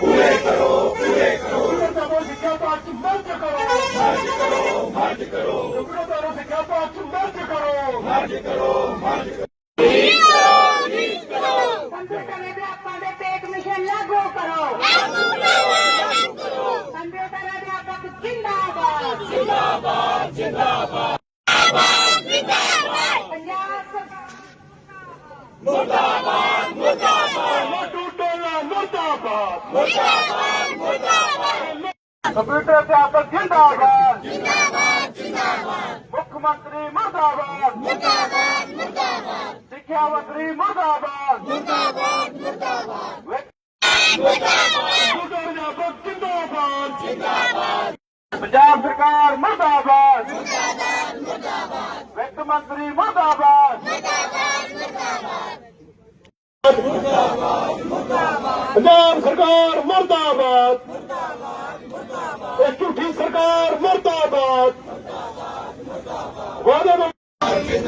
ਪੂਰੇ ਕਰੋ ਪੂਰੇ ਕਰੋ ਤੁਹਾਨੂੰ ਸਿੱਖਿਆ ਪਾਠ ਮਰਜ ਕਰੋ ਮਰਜ ਕਰੋ ਮਰਜ ਕਰੋ ਤੁਹਾਨੂੰ ਸਿੱਖਿਆ ਪਾਠ ਮਰਜ ਕਰੋ ਮਰਜ ਕਰੋ ਮਰਜ ਕੰਪਿਊਟਰ ਅਧਿਆਪਕਾਂ ਦੇ ਪੇਟ ਮਿਸ਼ਨ ਲਾਗੂ ਕਰੋ ਕੰਪਿਊਟਰ ਅਧਿਆਪਕ ਜਿੰਦਾਬਾਦ ਜਿੰਦਾਬਾਦ ਜਿੰਦਾਬਾਦ ਪੰਜਾਬ ਸਰਕਾਰ ਮੋਟੂ ਟੋਲਾ ਅਧਿਆਪਕ ਜਿੰਦਾਬਾਦ ਜਿੰਦਾਬਾਦ ਜਿੰਦਾਬਾਦ ਮੁੱਖ ਮੰਤਰੀ ਮੁਰਦਾਬਾਦ ਮੁਰਦਾਬਾਦ ਮੁਰਦਾਬਾਦ। ਸਿੱਖਿਆ ਮੰਤਰੀ ਮੁਰਦਾਬਾਦ। ਮੁਰਦਾਬਾਦ ਮੁਰਦਾਬਾਦ। ਮੁਰਦਾਬਾਦ। ਅਧਿਆਪਕ ਜਿੰਦਾਬਾਦ। ਜਿੰਦਾਬਾਦ ਪੰਜਾਬ ਸਰਕਾਰ ਮੁਰਦਾਬਾਦ। ਵਿੱਤ ਮੰਤਰੀ ਮੁਰਦਾਬਾਦ। ਪੰਜਾਬ ਸਰਕਾਰ ਮੁਰਦਾਬਾਦ। ਮੁਰਦਾਬਾਦ ਇਹ ਝੂਠੀ ਸਰਕਾਰ ਮੁਰਦਾਬਾਦ। ਵਾਅਦੇ ਨੂੰ ਲੜਾਂਗੇ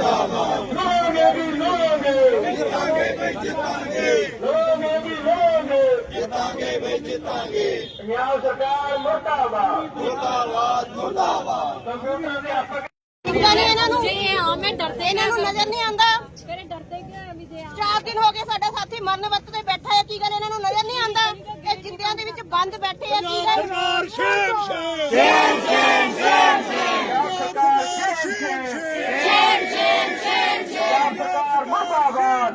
ਵੀ ਲੜਾਂਗੇ ਜਿੱਤਾਂਗੇ ਵੀ ਜਿੱਤਾਂਗੇ। ਲੜਾਂਗੇ ਵੀ ਲੜਾਂਗੇ ਜਿੱਤਾਂਗੇ ਵੀ ਜਿੱਤਾਂਗੇ। ਪੰਜਾਬ ਸਰਕਾਰ ਮੁਰਦਾਬਾਦ। ਮੁਰਦਾਬਾਦ ਮੁਰਦਾਬਾਦ। ਕੰਪਿਊਟਰ ਇਹਨਾਂ ਨੂੰ। ਜੇ ਹਾਂ ਮੈਂ ਡਰਦੇ ਇਹਨਾਂ ਨੂੰ ਨਜ਼ਰ ਨਹੀਂ ਆਉਂਦਾ। ਮੇਰੇ ਡਰਦੇ ਕਿਉਂ ਵੀ ਜੇ ਹਾਂ ਚਾਰ ਦਿਨ ਹੋ ਗਏ ਸਾਡਾ ਸਾਥੀ ਮਰਨ ਤੇ ਬੈਠਾ ਹੈ ਕੀ ਗੱਲ ਇਹਨਾਂ ਨੂੰ ਨਜ਼ਰ ਨਹੀਂ ਆਉਂਦਾ? ਇਹ ਜਿੰਦਿਆਂ ਦੇ ਵਿੱਚ ਬੰਦ ਬੈਠੇ ਆ ਕੀ ਗੱਲ? ਮੁਰਦਾਬਾਦ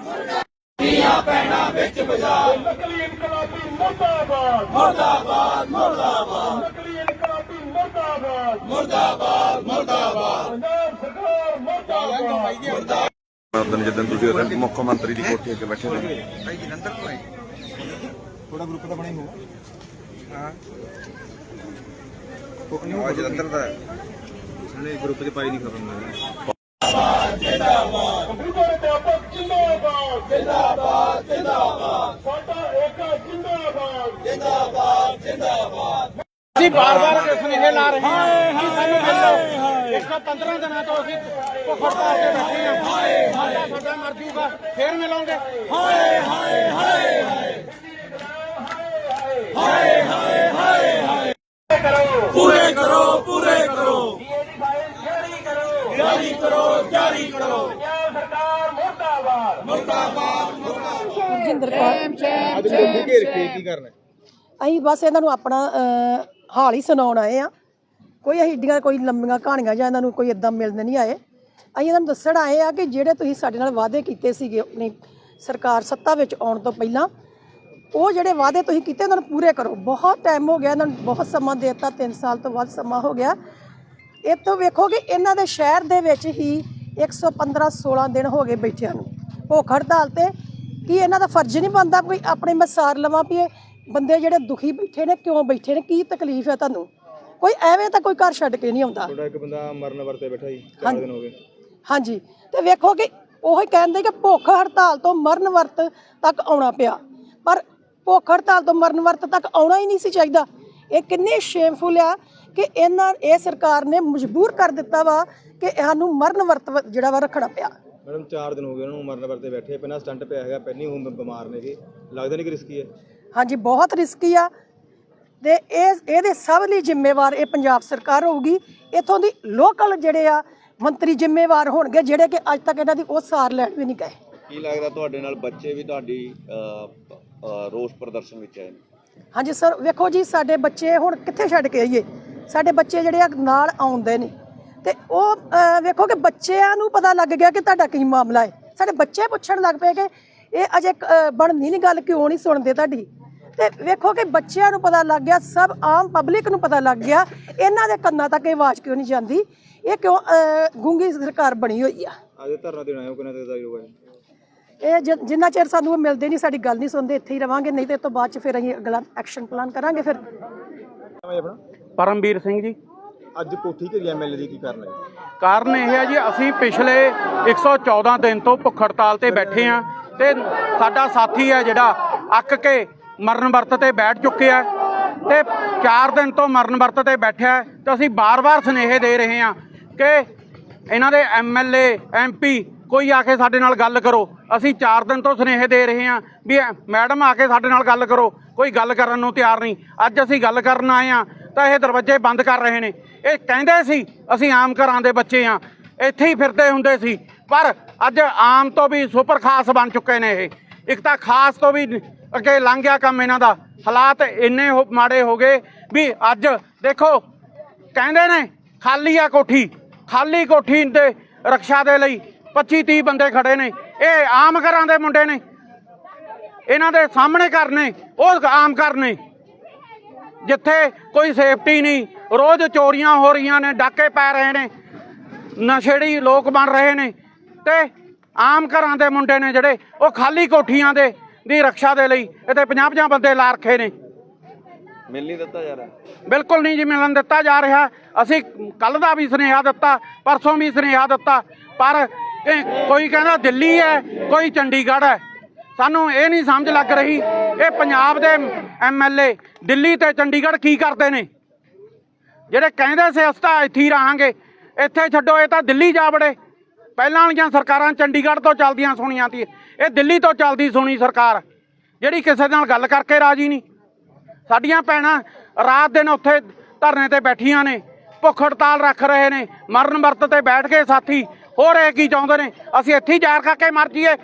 ਦੀਆਂ ਪੈਣਾ ਵਿੱਚ ਬਾਜ਼ਾਰ ਨਕਲੀ ਇਨਕਲਾਬੀ ਮੁਰਦਾਬਾਦ ਮੁਰਦਾਬਾਦ ਮੁਰਦਾਬਾਦ ਨਕਲੀ ਇਨਕਲਾਬੀ ਮੁਰਦਾਬਾਦ। ਮੁਰਦਾਬਾਦ ਮੁਰਦਾਬਾਦ ਪੰਜਾਬ ਸਰਕਾਰ ਮੁਰਦਾਬਾਦ ਉਦੋਂ ਜਦੋਂ ਤੁਸੀਂ ਉਦੋਂ ਮੁੱਖ ਮੰਤਰੀ ਦੀ ਕੋਠੀ ਅੱਗੇ ਬੈਠੇ ਰਹੇ ਥੋੜਾ ਗਰੁੱਪ ਤਾਂ ਬਣੇ ਹੋਊਗਾ। ਹਾਂ। ਆ ਜਲੰਧਰ ਦਾ। ਉਹਨੇ ਗਰੁੱਪ 'ਚ ਪਾਈ ਨਹੀਂ ਖਬਰ ਮੈਂ ਜਿੰਦਾਬਾਦ ਜਿੰਦਾਬਾਦ ਜਿੰਦਾਬਾਦ ਸਾਡਾ ਏਕਾ ਜਿੰਦਾਬਾਦ ਜਿੰਦਾਬਾਦ ਜਿੰਦਾਬਾਦ ਅਸੀਂ ਬਾਰ-ਬਾਰ ਸੁਨੇਹੇ ਲਾ ਰਹੇ ਹਾਂ? ਕਿ ਸਾਨੂੰ ਮਿਲੋ 115 ਦਿਨਾਂ ਤੋਂ ਅਸੀਂ ਭੁੱਖ ਹੜਤਾਲ ਤੇ ਬੈਠੇ ਹਾਂ। ਹਾਏ ਹਾਏ। ਸਾਡਾ ਮਰ ਜੂਗਾ ਫੇਰ ਮਿਲੋਗੇ। ਹਾਏ ਹਾਏ ਹਾਏ। ਪੂਰੇ ਕਰੋ ਪੂਰੇ ਕਰੋ ਡੀਏਡੀ ਫਾਈਲ ਜਾਰੀ ਕਰੋ। ਜਾਰੀ ਕਰੋ ਜਾਰੀ ਕਰੋ। ਪੰਜਾਬ ਸਰਕਾਰ ਮੁਰਦਾਬਾਦ ਮੁਰਦਾਬਾਦ। ਜਿੰਦਰ ਕੌਰ ਅੱਜ ਲੋਕੀ ਘੇਰ ਕੇ ਕੀ ਕਰਨਾ ਅਸੀਂ ਬਸ ਇਹਨਾਂ ਨੂੰ ਆਪਣਾ ਅਹ, ਹਾਲ ਹੀ ਸੁਣਾਉਣ ਆਏ ਆ ਕੋਈ ਅਸੀਂ ਏਡੀਆਂ ਕੋਈ ਲੰਮੀਆਂ ਕਹਾਣੀਆਂ ਜਾਂ ਇਹਨਾਂ ਨੂੰ ਕੋਈ ਇਦਾਂ ਮਿਲਣ ਨਹੀਂ ਆਏ। ਅਸੀਂ ਇਹਨਾਂ ਨੂੰ ਦੱਸਣ ਆਏ ਆ ਕਿ ਜਿਹੜੇ ਤੁਸੀਂ ਸਾਡੇ ਨਾਲ ਵਾਅਦੇ ਕੀਤੇ ਸੀਗੇ ਆਪਣੀ ਸਰਕਾਰ ਸੱਤਾ ਵਿੱਚ ਆਉਣ ਤੋਂ ਪਹਿਲਾਂ, ਉਹ ਜਿਹੜੇ ਵਾਅਦੇ ਤੁਸੀਂ ਕੀਤੇ ਉਹਨਾਂ ਨੂੰ ਪੂਰੇ ਕਰੋ। ਬਹੁਤ ਟਾਈਮ ਹੋ ਗਿਆ ਇਹਨਾਂ ਨੂੰ, ਬਹੁਤ ਸਮਾਂ ਦੇ ਦਿੱਤਾ 3 ਸਾਲ ਤੋਂ ਵੱਧ ਸਮਾਂ ਹੋ ਗਿਆ। ਇੱਥੋਂ ਵੇਖੋ ਕਿ ਇਹਨਾਂ ਦੇ ਸ਼ਹਿਰ ਦੇ ਵਿੱਚ ਹੀ 115 16 ਦਿਨ ਹੋ ਗਏ ਬੈਠਿਆਂ ਨੂੰ। ਭੁੱਖ ਹੜਤਾਲ ਤੇ ਕੀ ਇਹਨਾਂ ਦਾ ਫਰਜ਼ ਨਹੀਂ ਬਣਦਾ ਕੋਈ ਆਪਣੇ ਮਸਾਰ ਲਵਾਂ ਵੀ ਇਹ ਬੰਦੇ ਜਿਹੜੇ ਦੁਖੀ ਬੈਠੇ ਨੇ, ਕਿਉਂ ਬੈਠੇ ਨੇ, ਕੀ ਤਕਲੀਫ ਹੈ ਤੁਹਾਨੂੰ? ਕੋਈ ਐਵੇਂ ਤਾਂ ਕੋਈ ਘਰ ਛੱਡ ਕੇ ਨਹੀਂ ਆਉਂਦਾ। ਤੁਹਾਡਾ ਇੱਕ ਬੰਦਾ ਮਰਨ ਵਰਤੇ ਬੈਠਾ ਜੀ 4 ਦਿਨ ਹੋ ਗਏ। ਹਾਂਜੀ। ਤੇ ਵੇਖੋ ਕਿ ਉਹੀ ਕਹਿੰਦੇ ਕਿ ਭੁੱਖ ਹੜਤਾਲ ਤੋਂ ਮਰਨ ਵਰਤ ਤੱਕ ਆਉਣਾ ਪਿਆ। ਪਰ ਭੁੱਖ ਹੜਤਾਲ ਤੋਂ ਮਰਨ ਵਰਤ ਤੱਕ ਆਉਣਾ ਹੀ ਨਹੀਂ ਸੀ ਚਾਹੀਦਾ। ਇਹ ਕਿੰਨੀ ਸ਼ੇਮਫੁਲ ਆ ਕਿ ਇਹਨਾਂ ਇਹ ਸਰਕਾਰ ਨੇ ਮਜਬੂਰ ਕਰ ਦਿੱਤਾ ਵਾ ਕਿ ਸਾਨੂੰ ਮਰਨ ਵਰਤ ਜਿਹੜਾ ਵਾ ਰੱਖਣਾ ਪਿਆ। ਮੈਡਮ 4 ਦਿਨ ਹੋ ਗਏ ਉਹਨਾਂ ਨੂੰ ਮਰਨ ਵਰਤੇ ਬੈਠੇ। ਪਹਿਲਾਂ ਸਟੰਟ ਪਿਆ ਹੈਗਾ ਪਹਿਲਾਂ ਹੀ ਉਹ ਬਿਮਾਰ ਨੇਗੇ ਲੱਗਦਾ ਨਹੀਂ ਕਿ ਰਿਸਕੀ ਹੈ। ਹਾਂਜੀ ਬਹੁਤ ਰਿਸਕੀ ਆ। ਤੇ ਇਹ ਇਹਦੇ ਸਭ ਲਈ ਜ਼ਿੰਮੇਵਾਰ ਇਹ ਪੰਜਾਬ ਸਰਕਾਰ ਹੋਊਗੀ। ਇਥੋਂ ਦੀ ਲੋਕਲ ਜਿਹੜੇ ਆ ਮੰਤਰੀ ਜ਼ਿੰਮੇਵਾਰ ਹੋਣਗੇ ਜਿਹੜੇ ਕਿ ਅੱਜ ਤੱਕ ਇਹਨਾਂ ਦੀ ਉਹ ਸਾਰ ਲੈਣ ਵੀ ਨਹੀਂ ਗਏ। ਕੀ ਲੱਗਦਾ ਤੁਹਾਡੇ ਨਾਲ ਬੱਚੇ ਵੀ ਤੁਹਾਡੀ ਰੋਸ ਪ੍ਰਦਰਸ਼ਨ ਵਿੱਚ ਆਏ ਹਾਂਜੀ ਸਰ ਵੇਖੋ ਜੀ ਸਾਡੇ ਬੱਚੇ ਹੁਣ ਕਿੱਥੇ ਛੱਡ ਕੇ ਆਈਏ? ਸਾਡੇ ਬੱਚੇ ਜਿਹੜੇ ਆ ਨਾਲ ਆਉਂਦੇ ਨੇ। ਤੇ ਉਹ ਵੇਖੋ ਕਿ ਬੱਚਿਆਂ ਨੂੰ ਪਤਾ ਲੱਗ ਗਿਆ ਕਿ ਤੁਹਾਡਾ ਕੀ ਮਾਮਲਾ ਹੈ। ਸਾਡੇ ਬੱਚੇ ਪੁੱਛਣ ਲੱਗ ਪਏ ਕਿ ਇਹ ਅਜੇ ਬਣਨੀ ਨਹੀਂ ਗੱਲ ਕਿਉਂ ਨਹੀਂ ਸੁਣਦੇ ਤੁਹਾਡੀ? ਤੇ ਵੇਖੋ ਕਿ ਬੱਚਿਆਂ ਨੂੰ ਪਤਾ ਲੱਗ ਗਿਆ ਸਭ ਆਮ ਪਬਲਿਕ ਨੂੰ ਪਤਾ ਲੱਗ ਗਿਆ ਇਹਨਾਂ ਦੇ ਕੰਨਾਂ ਤੱਕ ਇਹ ਆਵਾਜ਼ ਕਿਉਂ ਨਹੀਂ ਜਾਂਦੀ? ਇਹ ਕਿਉਂ ਗੂੰਗੀ ਸਰਕਾਰ ਬਣੀ ਹੋਈ ਆ? ਅੱਜ ਧਰਨਾ ਦੇਣ ਹੋ ਕਿਨਾਂ ਦੇ ਦਾ ਹੋਗਾ ਇਹ ਜਿ- ਜਿੰਨਾ ਚਿਰ ਸਾਨੂੰ ਉਹ ਮਿਲਦੇ ਨਹੀਂ ਸਾਡੀ ਗੱਲ ਨਹੀਂ ਸੁਣਦੇ ਇੱਥੇ ਹੀ ਰਵਾਂਗੇ ਨਹੀਂ ਤੇ ਇਸ ਤੋਂ ਬਾਅਦ ਚ ਫਿਰ ਅਸੀਂ ਅਗਲਾ ਐਕਸ਼ਨ ਪਲਾਨ ਕਰਾਂਗੇ ਫਿਰ। ਪਰਮਵੀਰ ਸਿੰਘ ਜੀ। ਅੱਜ ਕੋਠੀ ਘੇਰੀ ਐਮਐਲਏ ਦੀ ਕੀ ਕਰਨਾ ਹੈ? ਕਾਰਨ ਇਹ ਹੈ ਜੀ ਅਸੀਂ ਪਿਛਲੇ 114 ਦਿਨ ਤੋਂ ਭੁੱਖ ਹੜਤਾਲ ਤੇ ਬੈਠੇ ਆ ਤੇ ਸਾਡਾ ਸਾਥੀ ਹੈ ਜਿਹੜਾ ਅੱਕ ਕੇ ਮਰਨ ਵਰਤ ਤੇ ਬੈਠ ਚੁੱਕੇ ਚੁੱਕਿਆ ਤੇ 4 ਦਿਨ ਤੋਂ ਮਰਨ ਵਰਤ ਤੇ ਬੈਠਿਆ ਹੈ ਤੇ ਅਸੀਂ ਬਾਰ-ਬਾਰ ਸੁਨੇਹੇ ਦੇ ਰਹੇ ਹਾਂ ਕਿ ਇਹਨਾਂ ਦੇ ਐਮਐਲਏ ਐਮਪੀ ਕੋਈ ਆ ਕੇ ਸਾਡੇ ਨਾਲ ਗੱਲ ਕਰੋ। ਅਸੀਂ 4 ਦਿਨ ਤੋਂ ਸੁਨੇਹੇ ਦੇ ਰਹੇ ਹਾਂ ਵੀ ਐ- ਮੈਡਮ ਆ ਕੇ ਸਾਡੇ ਨਾਲ ਗੱਲ ਕਰੋ। ਕੋਈ ਗੱਲ ਕਰਨ ਨੂੰ ਤਿਆਰ ਨਹੀਂ। ਅੱਜ ਅਸੀਂ ਗੱਲ ਕਰਨ ਆਏ ਆ ਤਾਂ ਇਹ ਦਰਵਾਜ਼ੇ ਬੰਦ ਕਰ ਰਹੇ ਨੇ। ਇਹ ਕਹਿੰਦੇ ਸੀ, ਅਸੀਂ ਆਮ ਘਰਾਂ ਦੇ ਬੱਚੇ ਆ ਇੱਥੇ ਹੀ ਫਿਰਦੇ ਹੁੰਦੇ ਸੀ। ਪਰ ਅੱਜ ਆਮ ਤੋਂ ਵੀ ਸੁਪਰ ਖਾਸ ਬਣ ਚੁੱਕੇ ਨੇ ਇਹ। ਇੱਕ ਤਾਂ ਖਾਸ ਤੋਂ ਵੀ ਅੱਗੇ ਲੰਘ ਗਿਆ ਕੰਮ ਇਹਨਾਂ ਦਾ। ਹਾਲਾਤ ਇੰਨੇ ਹੋ- ਮਾੜੇ ਹੋ ਗਏ ਵੀ ਅੱਜ ਦੇਖੋ, ਕਹਿੰਦੇ ਨੇ ਖਾਲੀ ਆ ਕੋਠੀ, ਖਾਲੀ ਕੋਠੀ ਤੇ ਰਕਸ਼ਾ ਦੇ ਲਈ 25 30 ਬੰਦੇ ਖੜੇ ਨੇ। ਇਹ ਆਮ ਘਰਾਂ ਦੇ ਮੁੰਡੇ ਨੇ। ਇਹਨਾਂ ਦੇ ਸਾਹਮਣੇ ਕਰਨੇ ਉਹ ਆਮ ਕਰਨੇ ਜਿੱਥੇ ਕੋਈ ਸੇਫਟੀ ਨਹੀਂ, ਰੋਜ਼ ਚੋਰੀਆਂ ਹੋ ਰਹੀਆਂ ਨੇ, ਡਾਕੇ ਪੈ ਰਹੇ ਨੇ, ਨਸ਼ੇੜੀ ਲੋਕ ਬਣ ਰਹੇ ਨੇ। ਤੇ ਆਮ ਘਰਾਂ ਦੇ ਮੁੰਡੇ ਨੇ ਜਿਹੜੇ, ਉਹ ਖਾਲੀ ਕੋਠੀਆਂ ਦੇ ਦੀ ਰੱਖਿਆ ਦੇ ਲਈ ਇੱਥੇ 50 50 ਬੰਦੇ ਲਾ ਰੱਖੇ ਨੇ। ਮਿਲ ਨਹੀਂ ਦਿੱਤਾ ਜਾ ਰਿਹਾ। ਬਿਲਕੁਲ ਨਹੀਂ ਜੀ ਮਿਲਣ ਦਿੱਤਾ ਜਾ ਰਿਹਾ। ਅਸੀਂ ਕੱਲ ਦਾ ਵੀ ਸੁਨੇਹਾ ਦਿੱਤਾ ਪਰਸੋਂ ਵੀ ਸੁਨੇਹਾ ਦਿੱਤਾ ਪਰ ਕੋਈ ਕਹਿੰਦਾ ਦਿੱਲੀ ਹੈ ਕੋਈ ਚੰਡੀਗੜ੍ਹ ਹੈ। ਸਾਨੂੰ ਇਹ ਨਹੀਂ ਸਮਝ ਲੱਗ ਰਹੀ ਇਹ ਪੰਜਾਬ ਦੇ ਐਮਐਲਏ ਦਿੱਲੀ ਤੇ ਚੰਡੀਗੜ੍ਹ ਕੀ ਕਰਦੇ ਨੇ? ਜਿਹੜੇ ਕਹਿੰਦੇ ਸੀ ਅਸੀਂ ਤਾਂ ਇੱਥੇ ਹੀ ਰਹਾਂਗੇ ਇੱਥੇ ਛੱਡੋ ਇਹ ਤਾਂ ਦਿੱਲੀ ਜਾ ਵੜੇ। ਪਹਿਲਾਂ ਵਾਲੀਆਂ ਸਰਕਾਰਾਂ ਚੰਡੀਗੜ੍ਹ ਤੋਂ ਚੱਲਦੀਆਂ ਸੁਣੀਆਂ ਸੀ, ਇਹ ਦਿੱਲੀ ਤੋਂ ਚੱਲਦੀ ਸੁਣੀ ਸਰਕਾਰ, ਜਿਹੜੀ ਕਿਸੇ ਨਾਲ ਗੱਲ ਕਰਕੇ ਰਾਜੀ ਨਹੀਂ। ਸਾਡੀਆਂ ਭੈਣਾਂ ਰਾਤ ਦਿਨ ਉੱਥੇ ਧਰਨੇ ਤੇ ਬੈਠੀਆਂ ਨੇ, ਭੁੱਖ ਹੜਤਾਲ ਰੱਖ ਰਹੇ ਨੇ, ਮਰਨ ਵਰਤ ਤੇ ਬੈਠ ਕੇ ਸਾਥੀ, ਹੋਰ ਇਹ ਕੀ ਚਾਹੁੰਦੇ ਨੇ? ਅਸੀਂ ਇੱਥੇ ਹੀ ਜ਼ਾਹਿਰ ਕਰਕੇ ਮਰ ਜਾਈਏ।